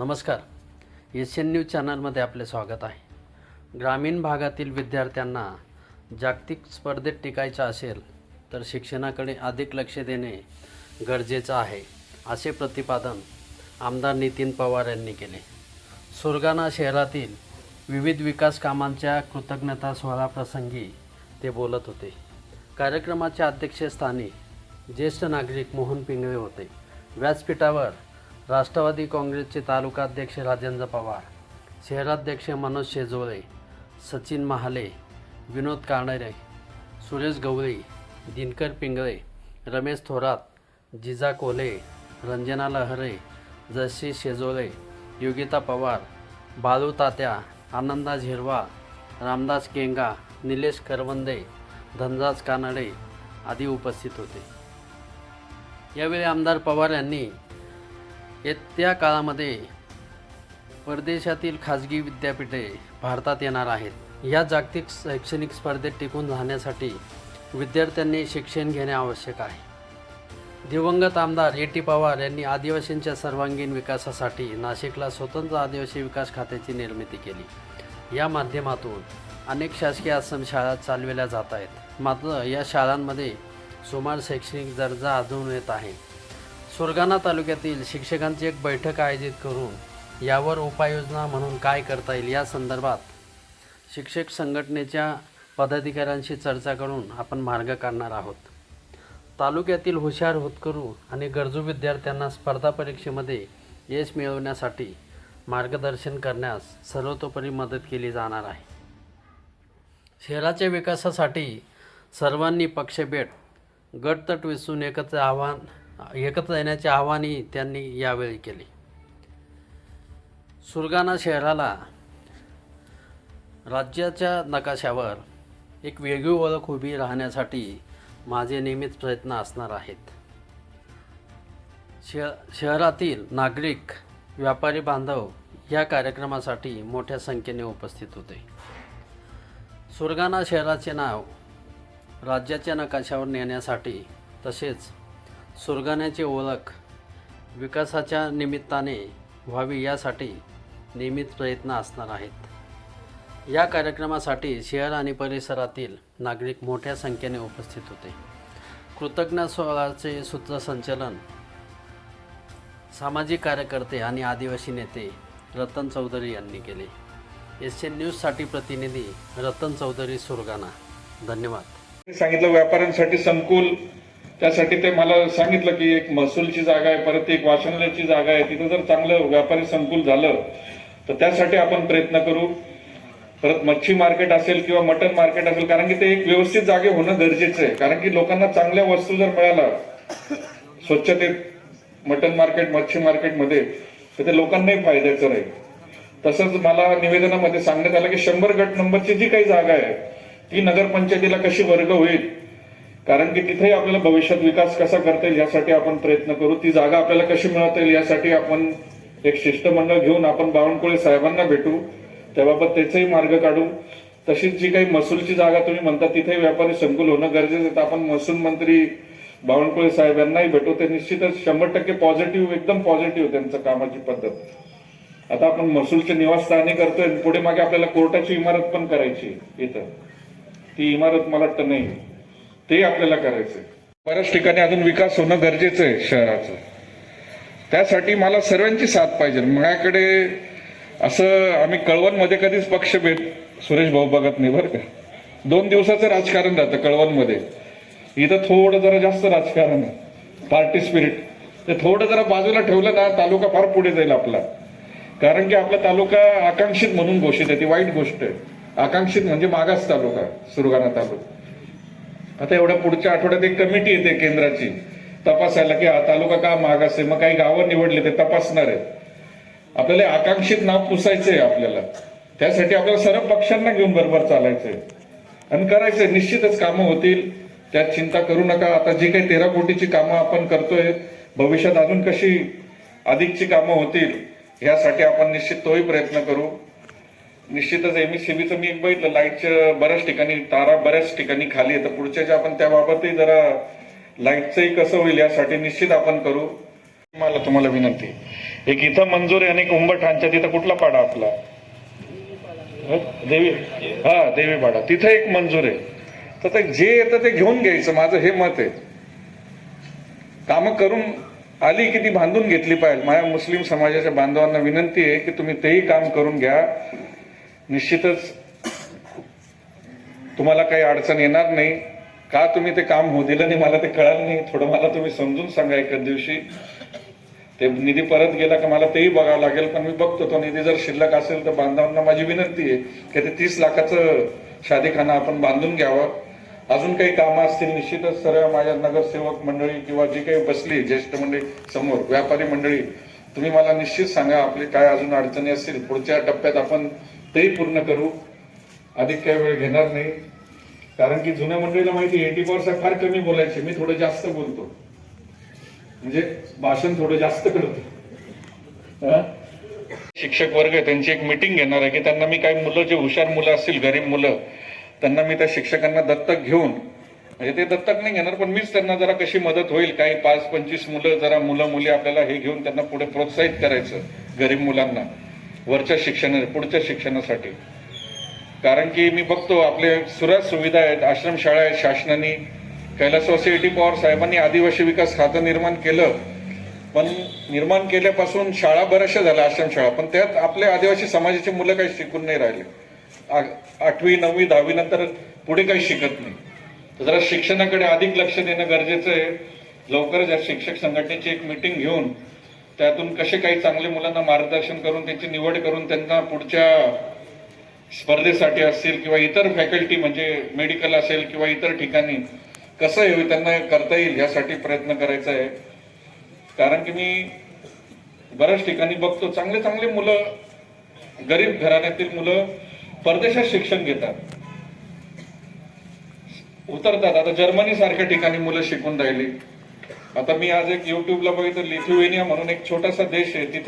नमस्कार. Asian N news चॅनलमध्ये आपले स्वागत आहे. ग्रामीण भागातील विद्यार्थ्यांना जागतिक स्पर्धेत टिकायचं असेल तर शिक्षणाकडे अधिक लक्ष देणे गरजेचं आहे असे प्रतिपादन आमदार नितीन पवार यांनी केले. सुरगाणा शहरातील विविध विकास कामांच्या कृतज्ञता सोहळाप्रसंगी ते बोलत होते. कार्यक्रमाच्या अध्यक्षस्थानी ज्येष्ठ नागरिक मोहन पिंगळे होते. व्यासपीठावर राष्ट्रवादी काँग्रेसचे तालुकाध्यक्ष राजेंद्र पवार शहराध्यक्ष मनोज शेजोळे सचिन महाले विनोद कानडे सुरेश गवळी दिनकर पिंगळे रमेश थोरात जिजा कोले रंजना लहरे जशी शेजोळे योगिता पवार बालू तात्या आनंदा झिरवा रामदास केंगा निलेश करवंदे धनराज कानडे आदी उपस्थित होते. यावेळी आमदार पवार यांनी येत्या काळामध्ये परदेशातील खाजगी विद्यापीठे भारतात येणार आहेत. या जागतिक शैक्षणिक स्पर्धेत टिकून राहण्यासाठी विद्यार्थ्यांनी शिक्षण घेणे आवश्यक आहे. दिवंगत आमदार ए टी पवार यांनी आदिवासींच्या सर्वांगीण विकासासाठी नाशिकला स्वतंत्र आदिवासी विकास खात्याची निर्मिती केली. या माध्यमातून अनेक शासकीय आश्रम शाळा चालविल्या जात आहेत. मात्र या शाळांमध्ये सुमार शैक्षणिक दर्जा आढळून येत आहे. सुरगाणा तालुक्यातील शिक्षकांची एक बैठक आयोजित करून यावर उपाययोजना म्हणून काय करता येईल या संदर्भात शिक्षक संघटनेच्या पदाधिकाऱ्यांशी चर्चा करून आपण मार्ग काढणार आहोत. तालुक्यातील हुशार होतकरू आणि गरजू विद्यार्थ्यांना स्पर्धा परीक्षेमध्ये यश मिळवण्यासाठी मार्गदर्शन करण्यास सर्वतोपरी मदत केली जाणार आहे. शहराच्या विकासासाठी सर्वांनी पक्षभेद गटतट विसून एकत्र आव्हान एकत्र येण्याचे आवाहनही त्यांनी यावेळी केले. सुरगाणा शहराला राज्याच्या नकाशावर एक वेगळी ओळख उभी राहण्यासाठी माझे नियमित प्रयत्न असणार आहेत. शह शहरातील नागरिक व्यापारी बांधव या कार्यक्रमासाठी मोठ्या संख्येने उपस्थित होते. सुरगाणा शहराचे नाव राज्याच्या नकाशावर नेण्यासाठी तसेच सुरगाण्याची ओळख विकासाच्या निमित्ताने व्हावी यासाठी नियमित प्रयत्न असणार आहेत. या कार्यक्रमासाठी शहर आणि परिसरातील नागरिक मोठ्या संख्येने उपस्थित होते. कृतज्ञ सोहळाचे सूत्रसंचलन सामाजिक कार्यकर्ते आणि आदिवासी नेते रतन चौधरी यांनी केले. एस एन न्यूजसाठी प्रतिनिधी रतन चौधरी सुरगाणा धन्यवाद. सांगितलं व्यापाऱ्यांसाठी संकुल त्यासाठी ते मला सांगितलं की एक महसूलची जागा आहे परत एक वाचनालयाची जागा आहे. तिथं जर चांगलं व्यापारी संकुल झालं तर त्यासाठी आपण प्रयत्न करू. परत मच्छी मार्केट असेल किंवा मटन मार्केट असेल कारण की ते एक व्यवस्थित जागे होणं गरजेचं आहे. कारण की लोकांना चांगल्या वस्तू जर मिळाल्या स्वच्छतेत मटन मार्केट मच्छी मार्केटमध्ये तर ते लोकांनाही फायद्याचं राहील. तसंच मला निवेदनामध्ये सांगण्यात आलं की शंभर गट नंबरची जी काही जागा आहे ती नगरपंचायतीला कशी वर्ग होईल कारण की तिथेही आपल्याला भविष्यात विकास कसा करता येईल यासाठी आपण प्रयत्न करू. ती जागा आपल्याला कशी मिळवता येईल यासाठी आपण एक शिष्टमंडळ घेऊन आपण बावनकुळे साहेबांना भेटू. त्याबाबत त्याचाही मार्ग काढू. तशीच जी काही महसूलची जागा तुम्ही म्हणता तिथे व्यापारी संकुल होणं गरजेचं आहे. तर आपण महसूल मंत्री बावनकुळे साहेब यांनाही भेटू. ते निश्चितच शंभर टक्के पॉझिटिव्ह एकदम पॉझिटिव्ह त्यांचं कामाची पद्धत. आता आपण महसूलचे निवासस्थानी करतोय. पुढे मागे आपल्याला कोर्टाची इमारत पण करायची इथं. ती इमारत मला वाटतं नाही. ते आपल्याला करायचंय. बऱ्याच ठिकाणी अजून विकास होणं गरजेचं आहे शहराचं. त्यासाठी मला सर्वांची साथ पाहिजे. माझ्याकडे असं आम्ही कळवणमध्ये कधीच पक्ष भेट सुरेश भाऊ बघत नाही बरं का. दोन दिवसाचं राजकारण राहतं कळवणमध्ये. इथं थोडं जरा जास्त राजकारण आहे. पार्टी स्पिरिट ते थोडं जरा बाजूला ठेवलं ना तालुका फार पुढे जाईल आपला. कारण की आपला तालुका आकांक्षित म्हणून घोषित आहे. ती वाईट गोष्ट आहे. आकांक्षित म्हणजे मागास तालुका सुरगाणा तालुका. आता एवढ्या पुढच्या आठवड्यात एक कमिटी येते केंद्राची. तपासायला की हा तालुका का मागास आहे मग काही गावं निवडले ते तपासणार आहेत. आपल्याला आकांक्षित नाव पुसायचंय आपल्याला. त्यासाठी आपल्याला सर्व पक्षांना घेऊन बरोबर चालायचंय. आणि करायचंय निश्चितच कामं होतील. त्यात चिंता करू नका. आता जी काही तेरा कोटीची कामं आपण करतोय भविष्यात अजून कशी अधिकची कामं होतील यासाठी आपण निश्चित तोही प्रयत्न करू. निश्चितच एमएससीबीचं मी एक बघितलं लाईटच्या बऱ्याच ठिकाणी तारा बऱ्याच ठिकाणी खाली आहे तर पुढच्याच्या आपण त्याबाबतही जरा लाईटचंही कसं होईल यासाठी निश्चित आपण करू. मला तुम्हाला विनंती एक इथं मंजूर आहे आणि एक उंबरठाणच्या तिथं कुठला पाडा आपला? देवी हा? देवी? पाडा तिथं एक मंजूर आहे. तर ते जे येतं ते घेऊन घ्यायचं. माझं हे मत आहे. कामं करून आली की ती बांधून घेतली पाहिजे. माझ्या मुस्लिम समाजाच्या बांधवांना विनंती आहे की तुम्ही तेही काम करून घ्या. निश्चितच तुम्हाला काही अडचण येणार नाही. का तुम्ही ते काम होऊ दिलं नाही मला ते कळलं नाही. थोडं मला तुम्ही समजून सांगा एका दिवशी. ते निधी परत गेला का मला तेही बघावं लागेल पण मी बघतो तो निधी जर शिल्लक असेल तर बांधवांना माझी विनंती आहे की ते तीस लाखाचं शादीखाना आपण बांधून घ्यावं. अजून काही कामं असतील निश्चितच सर्व माझ्या नगरसेवक मंडळी किंवा जी काही बसली ज्येष्ठ मंडळी समोर व्यापारी मंडळी तुम्ही मला निश्चित सांगा आपली काय अजून अडचणी असतील. पुढच्या टप्प्यात आपण तेही पूर्ण करू. अधिक काही वेळ घेणार नाही. कारण की जुन्या मंडळीला माहिती एटी पॉवर साहेब फार कमी बोलायचे. मी थोडं जास्त बोलतो. म्हणजे भाषण थोडं जास्त करतो. शिक्षक वर्ग आहे त्यांची एक मिटिंग घेणार आहे की त्यांना मी काही मुलं जे हुशार मुलं असतील गरीब मुलं त्यांना मी त्या शिक्षकांना दत्तक घेऊन म्हणजे ते दत्तक नाही घेणार पण मीच त्यांना जरा कशी मदत होईल काही पाच पंचवीस मुलं जरा मुलं मुली आपल्याला हे घेऊन त्यांना पुढे प्रोत्साहित करायचं गरीब मुलांना. वरच्या शिक्षणा पुढच्या शिक्षणासाठी. कारण की मी बघतो आपले सुरत सुविधा आहेत आश्रमशाळा आहेत शासनाने कैलासवासी एटी पवार साहेबांनी आदिवासी विकास खातं निर्माण केलं. पण निर्माण केल्यापासून शाळा बऱ्याचशा झाल्या आश्रमशाळा पण त्यात आपल्या आदिवासी समाजाची मुलं काही शिकून नाही राहिले. आठवी नववी दहावी नंतर पुढे काही शिकत नाही. तर जरा शिक्षणाकडे अधिक लक्ष देणं गरजेचं आहे. लवकरच या शिक्षक संघटनेची एक मिटिंग घेऊन त्यातून कसे काही चांगले मुलांना मार्गदर्शन करून त्यांची निवड करून त्यांना पुढच्या स्पर्धेसाठी असतील किंवा इतर फॅकल्टी म्हणजे मेडिकल असेल किंवा इतर ठिकाणी कसं हे त्यांना करता येईल यासाठी प्रयत्न करायचा आहे. कारण की मी बऱ्याच ठिकाणी बघतो चांगले चांगले मुलं गरीब घराण्यातील मुलं परदेशात शिक्षण घेतात. उतरतात. आता जर्मनी सारख्या ठिकाणी मुलं शिकून राहिली. आता मी आज एक युट्यूबला बघितलं लिथुएनिया म्हणून एक छोटासा देश आहे तिथे